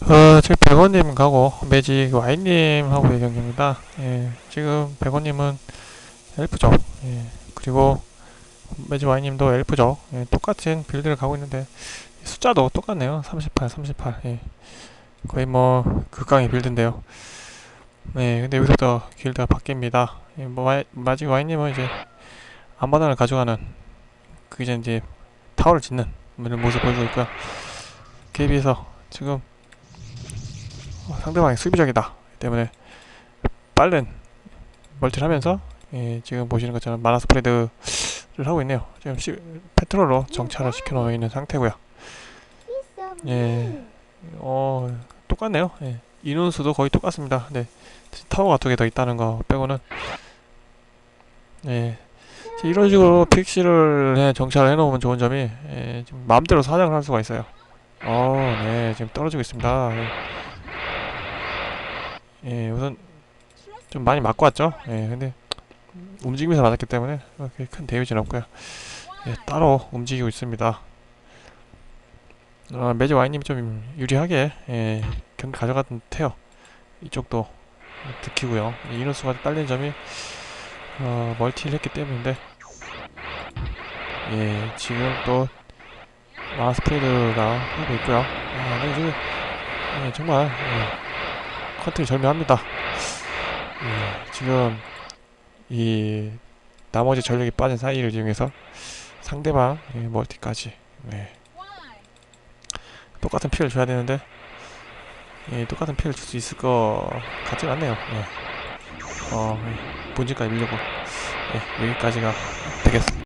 어, 지금 백원님 가고 매직 와인님 하고의 경기입니다. 예, 지금 백원님은 엘프죠. 예, 그리고 매직 와인님도 엘프죠. 예, 똑같은 빌드를 가고 있는데 숫자도 똑같네요. 38, 38. 예, 거의 뭐 극강의 빌드인데요. 네, 근데 여기서부터 길드가 바뀝니다. 예, 뭐 와, 마직 와인님은 이제 앞마당을 가져가는 그 이제 이제 타워를 짓는 모습 보여주고 있고요. 비해서 지금 어, 상대방이 수비적이다 때문에 빠른 멀티를 하면서 예, 지금 보시는 것처럼 마나 스프레드를 하고 있네요. 지금 시, 페트롤로 정찰을 시켜놓고 있는 상태고요. 예, 어 똑같네요. 예, 인원수도 거의 똑같습니다. 네, 타워가 두 개 더 있다는 거 빼고는 예, 이런 식으로 픽시를 해, 정찰을 해놓으면 좋은 점이 예, 지금 마음대로 사냥을 할 수가 있어요. 어, 네, 지금 떨어지고 있습니다. 예. 예, 우선 좀 많이 맞고 왔죠. 예, 근데 움직이면서 맞았기 때문에 그렇게 큰 데미지는 없고요. 예, 따로 움직이고 있습니다. 어, 매직 와인님이 좀 유리하게 예, 경기 가져갔던 듯해요. 이쪽도 득히고요. 이 인원수가 딸린 점이 어, 멀티를 했기 때문인데 예, 지금 또 마스프레드가 하고 있고요. 아, 네, 지금 예, 정말 예, 컨트롤 절묘합니다. 예, 지금 이 나머지 전력이 빠진 사이를 이용해서 상대방 예, 멀티까지 네. 똑같은 피해를 줘야 되는데 예, 똑같은 피해를 줄 수 있을 것 같진 않네요. 예. 어, 예, 본진까지 밀려고 예, 여기까지가 되겠습니다.